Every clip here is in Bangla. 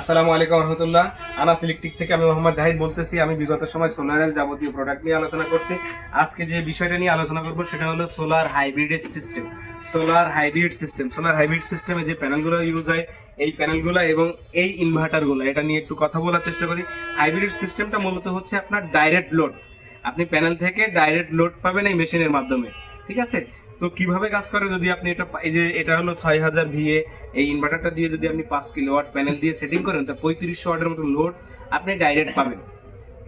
আসসালামু আলাইকুম রহমতুল্লাহ। আনাস ইলেকট্রিক থেকে আমি মোহাম্মদ জাহিদ বলতেছি, আমি বিগত সময় সোলারের যাবতীয় প্রোডাক্ট নিয়ে আলোচনা করছি। আজকে যে বিষয়টা নিয়ে আলোচনা করব সেটা হলো solar hybrid system solar hybrid system solar hybrid সিস্টেমে যে প্যানেলগুলো ইউজ হয়, এই প্যানেলগুলো এবং এই ইনভার্টারগুলো এটা নিয়ে একটু কথা বলার চেষ্টা করি। হাইব্রিড সিস্টেমটা মূলত হচ্ছে আপনার ডাইরেক্ট লোড আপনি প্যানেল থেকে ডাইরেক্ট লোড পাবেন এই মেশিনের মাধ্যমে, ঠিক আছে? তো কীভাবে কাজ করে যদি আপনি এটা এই যে এটা হলো ছয় হাজার ভিএ, এই ইনভার্টারটা দিয়ে যদি আপনি পাঁচ কিলো ওয়াট প্যানেল দিয়ে সেটিং করেন, তা পঁয়ত্রিশশো ওয়াটের মতো লোড আপনি ডাইরেক্ট পাবেন।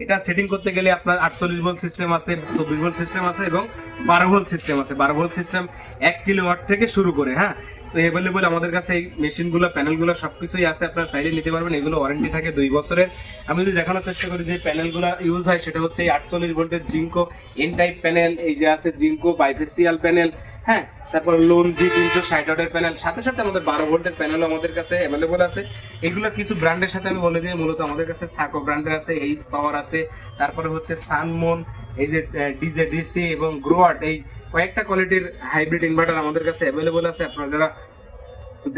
এটা সেটিং করতে গেলে আপনার আটচল্লিশ ভোল্ট সিস্টেম আছে, চব্বিশ ভোল্ট সিস্টেম আছে এবং বারো ভোল্ট সিস্টেম আছে। বারো ভোল্ট সিস্টেম এক কিলো ওয়াট থেকে শুরু করে হ্যাঁ? অ্যাভেলেবল আমাদের কাছে এই মেশিনগুলো প্যানেলগুলো সবকিছুই আছে, আপনার সাইডে নিতে পারবেন। এগুলো ওয়ারেন্টি থাকে দুই বছরের আমি যদি দেখানোর চেষ্টা করি যে প্যানেলগুলো ইউজ হয়, সেটা হচ্ছে এই আটচল্লিশ ভোল্টের জিঙ্কো এন টাইপ প্যানেল এই যে আছে জিঙ্কো বাইফেসিয়াল প্যানেল হ্যাঁ? তারপর লোন জি তিনশো ষাট ওয়াটের প্যানেল সাথে সাথে আমাদের বারো ভোল্টের প্যানেল আমাদের কাছে অ্যাভেলেবল আছে। এগুলো কিছু ব্র্যান্ডের সাথে আমি বলে দিই, মূলত আমাদের কাছে সাকো ব্র্যান্ডের আছে এইচ পাওয়ার আছে, তারপরে হচ্ছে সানমোন এই যে ডিজে ডিসি এবং গ্রোয়াট এই কয়েকটা কোয়ালিটির হাইব্রিড ইনভার্টার আমাদের কাছে অ্যাভেলেবল আছে। আপনারা যারা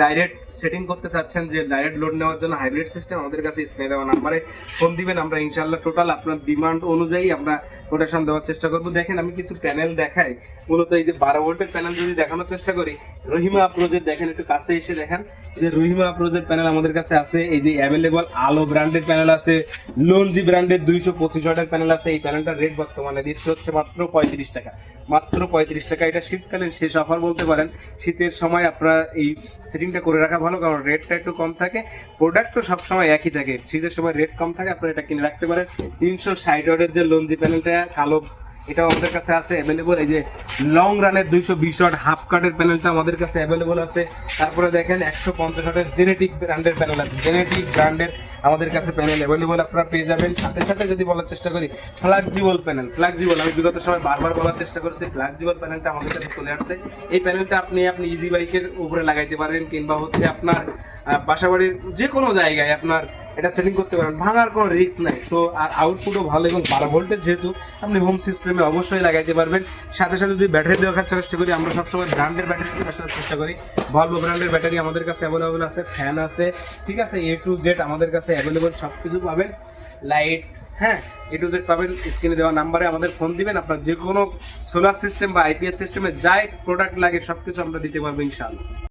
ডাইরেক্ট সেটিং করতে চাচ্ছেন যে ডাইরেক্ট লোড নেওয়ার জন্য হাইব্রিড সিস্টেম আমাদের কাছে স্ক্রিনে দেওয়া নাম্বারে ফোন দিবেন, আমরা ইনশাল্লাহ টোটাল আপনার ডিমান্ড অনুযায়ী আমরা কোটেশন দেওয়ার চেষ্টা করব। দেখেন, আমি কিছু প্যানেল দেখাই। মূলত এই যে বারো ভোল্টের প্যানেল যদি দেখানোর চেষ্টা করি, রহিমা আপ্রোজের দেখেন, একটু কাছে এসে দেখেন। যে রহিমা আপ্রোজের প্যানেল আমাদের কাছে আছে, এই যে অ্যাভেলেবল আলো ব্র্যান্ডের প্যানেল আছে লোনজি ব্র্যান্ডের দুইশো পঁচিশ ওয়াটের প্যানেল আছে, এই প্যানেলটার রেট বর্তমানে দিচ্ছে হচ্ছে মাত্র পঁয়ত্রিশ টাকা। মাত্র পঁয়ত্রিশ টাকা। এটা শীতকালীন শেষ অফার বলতে পারেন, শীতের সময় আপনারা এই সেটিংটা করে রাখা ভালো, কারণ রেটটা একটু কম থাকে। প্রোডাক্টও সবসময় একই থাকে। শীতের সময় রেট কম থাকে, আপনারা এটা কিনে রাখতে পারেন। তিনশো ষাট ওয়ার্ডের যে লঞ্জি প্যানেলটা কালো এটাও আমাদের কাছে আছে অ্যাভেলেবল এই যে লং রানের দুইশো বিশ ওয়াট হাফ কাটের প্যানেলটা আমাদের কাছে অ্যাভেলেবল আছে। তারপরে দেখেন একশো পঞ্চাশ ওয়াটের জেনেটিক ব্র্যান্ডের প্যানেল আছে। জেনেটিক ব্র্যান্ডের আমাদের কাছে প্যানেল অ্যাভেলেবল আপনারা পেয়ে যাবেন। সাথে সাথে যদি বলার চেষ্টা করি ফ্লাক্সিবল প্যানেল ফ্লাক্সিবল আমি বিগত সময় বারবার বলার চেষ্টা করছি ফ্লাক্সিবল প্যানেলটা আমাদের কাছে চলে আসছে। এই প্যানেলটা আপনি আপনি ইজি বাইকের উপরে লাগাইতে পারেন, কিংবা হচ্ছে আপনার বাসাবাড়ির যে কোনো জায়গায় আপনার এটা সেটিং করতে পারেন ভাঙার কোনো রিস্ক নাই। সো আর আউটপুটও ভালো এবং বারো ভোল্টের যেহেতু, আপনি হোম সিস্টেমে অবশ্যই লাগাইতে পারবেন। সাথে সাথে যদি ব্যাটারি দেওয়ার চেষ্টা করি, আমরা সবসময় ব্র্যান্ডের ব্যাটারি দেওয়ার চেষ্টা করি। ভলভো ব্র্যান্ডের ব্যাটারি আমাদের কাছে অ্যাভেলেবল আছে ফ্যান আছে, ঠিক আছে? এ টু জেড আমাদের কাছে অ্যাভেলেবল সব কিছু পাবেন। লাইট হ্যাঁ? এ টু জেড পাবেন স্ক্রিনে দেওয়া নাম্বারে আমাদের ফোন দিবেন। আপনার যে কোনো সোলার সিস্টেম বা আইপিএস সিস্টেমে যাই প্রোডাক্ট লাগে সব কিছু আমরা দিতে পারব ইনশাআল্লাহ।